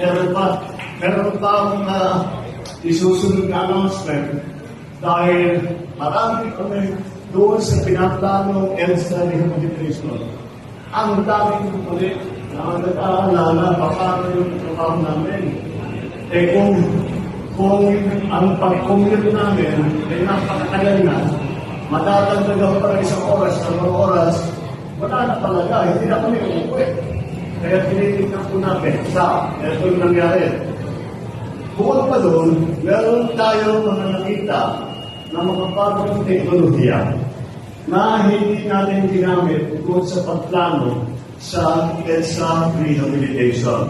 meron pa, meron pa akong uh, isusunod na announcement dahil marami kami doon sa pinaplanong ELSA rehabilitation. Ang daming ulit na nag-aalala pa paano yung trabaho namin. Eh kung kung ang pag-commute namin ay napakatagal na, matatagdagan pa ng isang oras, dalawang oras, wala na talaga, hindi na kami umuwi. Kaya tinitignan po namin sa ito yung nangyari. Bukod pa doon, meron tayong mga nakita na mga bagong teknolohiya na hindi natin ginamit bukod sa pagplano sa EDSA Rehabilitation.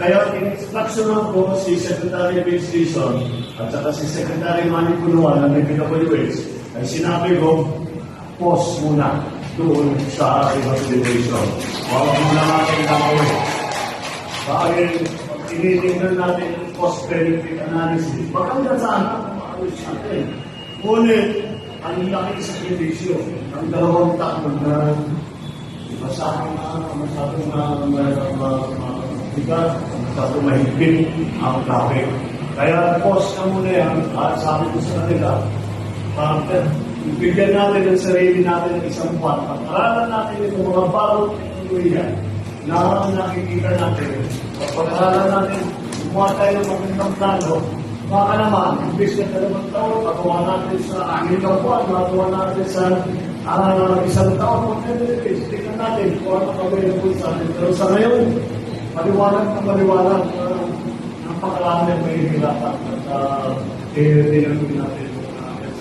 Kaya in-instruction ko si Secretary Vince Dizon at saka si Secretary Manny Punuan ng PWH ay sinabi ko, pause muna doon sa rehabilitation. Huwag muna natin gagawin. Dahil tinitingnan natin yung cost-benefit analysis, maganda sana kung maayos natin. Ngunit, ang laki sa benepisyo. Ang dalawang taon na masyadong na masyadong na mabigat, masyadong mahigpit ang traffic. Kaya pause na muna yan at sabi ko sa kanila, uh, bigyan natin ang sarili natin ng isang buwan. Pag-aralan natin itong mga bagong teknolohiya na nakikita natin. Pag-aralan natin, gumawa tayo ng magandang plano, baka naman, imbis na dalawang taon, pagawa natin sa amin na buwan, magawa natin sa ah, isang taon, mag-benefits. Tingnan natin kung ano available sa atin. Pero sa ngayon, maliwanag na maliwanag, uh, napakarami ang mahihirapan at uh, natin uh, sa rehabilitation.